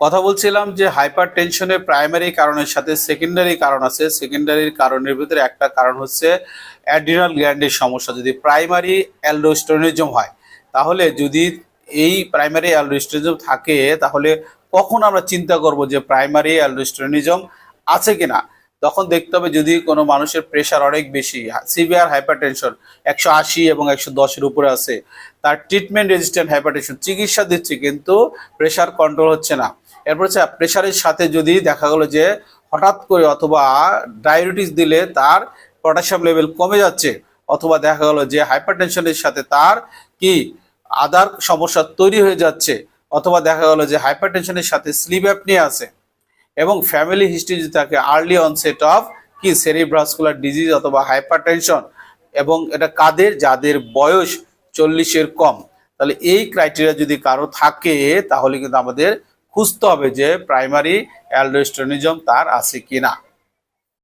কথা বলছিলাম যে হাইপার টেনশনের প্রাইমারি কারণের সাথে সেকেন্ডারি কারণ আছে। সেকেন্ডারি কারণের ভিতরে একটা কারণ হচ্ছে অ্যাড্রিনাল গ্ল্যান্ডের সমস্যা। যদি প্রাইমারি অ্যালডোস্টেরনিজম হয়, তাহলে যদি এই প্রাইমারি অ্যালডোস্টেরনিজম থাকে, তাহলে কখন আমরা চিন্তা করব যে প্রাইমারি অ্যালডোস্টেরনিজম আছে কিনা? তখন দেখতে হবে যদি কোনো মানুষের প্রেশার অনেক বেশি সিভিয়ার হাইপারটেনশন একশো আশি এবং একশো দশের উপরে আছে, তার ট্রিটমেন্ট রেজিস্ট্যান্ট হাইপারটেনশন চিকিৎসা দিচ্ছে কিন্তু প্রেশার কন্ট্রোল হচ্ছে না। এরপর হচ্ছে প্রেশারের সাথে যদি দেখা গেলো যে হঠাৎ করে অথবা ডায়াবেটিস দিলে তার পটাশিয়াম লেভেল কমে যাচ্ছে, অথবা দেখা গেলো যে হাইপারটেনশনের সাথে তার কি আদার সমস্যা তৈরি হয়ে যাচ্ছে, অথবা দেখা গেলো যে হাইপারটেনশনের সাথে স্লিপ অ্যাপনিয়া আছে, এবং ফ্যামিলি হিস্ট্রি যদি থাকে আর্লি অনসেট অফ কি সেরিব্রাসকুলার ডিজিজ অথবা হাইপারটেনশন এবং এটা কাদের, যাদের বয়স চল্লিশের কম, তাহলে এই ক্রাইটেরিয়া যদি কারও থাকে, তাহলে কিন্তু আমাদের খুঁজতে হবে যে প্রাইমারি অ্যালডোস্টনিজম তার আছে কিনা।